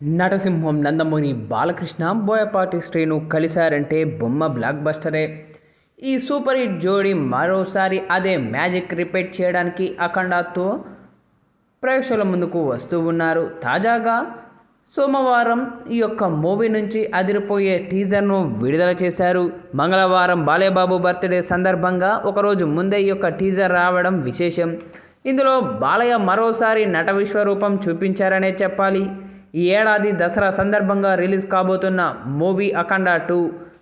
నటసింహం నందమూరి బాలకృష్ణ బోయపాటి శ్రీను కలిశారంటే బొమ్మ బ్లాక్ బస్టరే ఈ super hit జోడీ మరోసారి అదే మ్యాజిక్ రిపీట్ చేయడానికి అఖండాతో ప్రేక్షకుల ముందుకు వస్తూ ఉన్నారు. తాజాగా సోమవారం ఈ యొక్క మూవీ నుంచి అదిరిపోయే టీజర్ను విడుదల చేశారు. మంగళవారం బాలేబాబు బర్త్డే సందర్భంగా ఒకరోజు ముందే ఈ యొక్క టీజర్ రావడం విశేషం. ఇందులో బాలయ్య మరోసారి నట విశ్వరూపం చూపించారనే చెప్పాలి. ఈ ఏడాది దసరా సందర్భంగా రిలీజ్ కాబోతున్న మూవీ అఖండ టూ.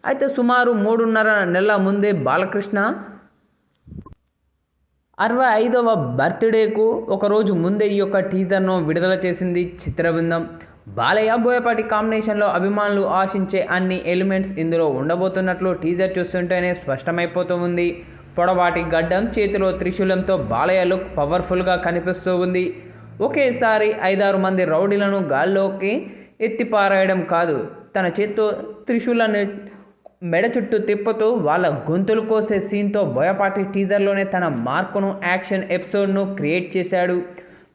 అయితే సుమారు మూడున్నర నెలల ముందే బాలకృష్ణ అరవై ఐదవ బర్త్డేకు ఒకరోజు ముందే ఈ యొక్క టీజర్ను విడుదల చేసింది చిత్రబృందం. బాలయ్య బోయపాటి కాంబినేషన్లో అభిమానులు ఆశించే అన్ని ఎలిమెంట్స్ ఇందులో ఉండబోతున్నట్లు టీజర్ చూస్తుంటేనే స్పష్టమైపోతూ ఉంది. పొడవాటి గడ్డం చేతిలో త్రిశూలంతో బాలయ్య లుక్ పవర్ఫుల్గా కనిపిస్తూ ఉంది. ఒకేసారి ఐదారు మంది రౌడీలను గాల్లోకి ఎత్తిపారేయడం కాదు. తన చేత్తో త్రిశూలాన్ని మెడ చుట్టూ తిప్పుతూ వాళ్ళ గొంతులు కోసే సీన్తో బోయపాటి టీజర్లోనే తన మార్కును యాక్షన్ ఎపిసోడ్ను క్రియేట్ చేశాడు.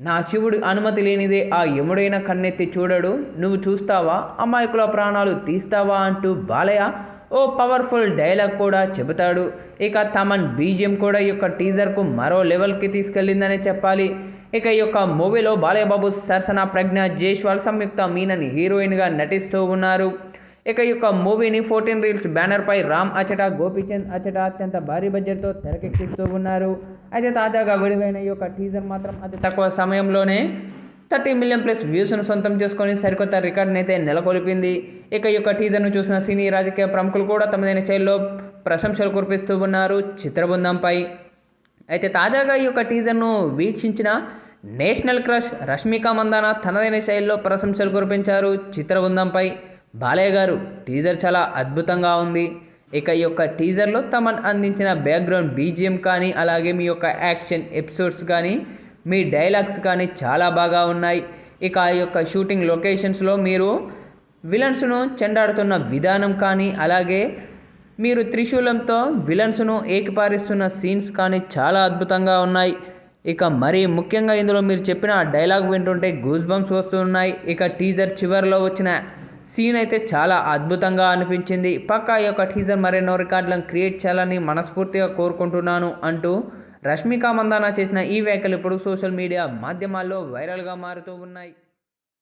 నా శివుడు అనుమతి లేనిదే ఆ యముడైన కన్నెత్తి చూడడు. నువ్వు చూస్తావా? అమాయకుల ప్రాణాలు తీస్తావా అంటూ బాలయ్య ఓ పవర్ఫుల్ డైలాగ్ కూడా చెబుతాడు. ఇక తమన్ బీజియం కూడా ఈ యొక్క టీజర్కు మరో లెవెల్కి తీసుకెళ్ళిందనే చెప్పాలి. ఇక ఈ యొక్క మూవీలో బాలయ్యబాబు సరసన ప్రజ్ఞ జైష్వాల్ సంయుక్త మీనన్ హీరోయిన్గా నటిస్తూ ఉన్నారు. ఇక ఈ యొక్క మూవీని ఫోర్టీన్ రీల్స్ బ్యానర్పై రామ్ అచట గోపీచంద్ అచట అత్యంత భారీ బడ్జెట్తో తెరకెక్కిస్తూ ఉన్నారు. అయితే తాజాగా విడుదలైన ఈ యొక్క టీజర్ మాత్రం అతి తక్కువ సమయంలోనే థర్టీ మిలియన్ ప్లస్ వ్యూస్ను సొంతం చేసుకొని సరికొత్త రికార్డుని అయితే నెలకొల్పింది. ఇక ఈ యొక్క టీజర్ను చూసిన సినీ రాజకీయ ప్రముఖులు కూడా తమదైన శైలిలో ప్రశంసలు కురిపిస్తూ ఉన్నారు. చిత్రబృందంపై అయితే తాజాగా ఈ యొక్క టీజర్ను వీక్షించిన నేషనల్ క్రష్ రష్మిక మందాన తనదైన శైలిలో ప్రశంసలు కురిపించారు చిత్రబృందంపై. బాలయ్య గారు టీజర్ చాలా అద్భుతంగా ఉంది. ఇక ఈ యొక్క టీజర్లో తమను అందించిన బ్యాక్గ్రౌండ్ బీజిఎం కానీ అలాగే మీ యొక్క యాక్షన్ ఎపిసోడ్స్ కానీ మీ డైలాగ్స్ కానీ చాలా బాగా ఉన్నాయి. ఇక ఈ యొక్క షూటింగ్ లొకేషన్స్లో మీరు విలన్స్ను చెండాడుతున్న విధానం కానీ అలాగే మీరు త్రిశూలంతో విలన్స్ను ఏకిపారిస్తున్న సీన్స్ కానీ చాలా అద్భుతంగా ఉన్నాయి. ఇక మరీ ముఖ్యంగా ఇందులో మీరు చెప్పిన డైలాగ్ వింటుంటే గూస్ బంప్స్ వస్తున్నాయి. ఇక టీజర్ చివరిలో వచ్చిన సీన్ అయితే చాలా అద్భుతంగా అనిపించింది. పక్కా ఈ యొక్క టీజర్ మరెన్నో రికార్డులను క్రియేట్ చేయాలని మనస్ఫూర్తిగా కోరుకుంటున్నాను అంటూ రష్మిక మందానా చేసిన ఈ వ్యాఖ్యలు ఇప్పుడు సోషల్ మీడియా మాధ్యమాల్లో వైరల్గా మారుతూ ఉన్నాయి.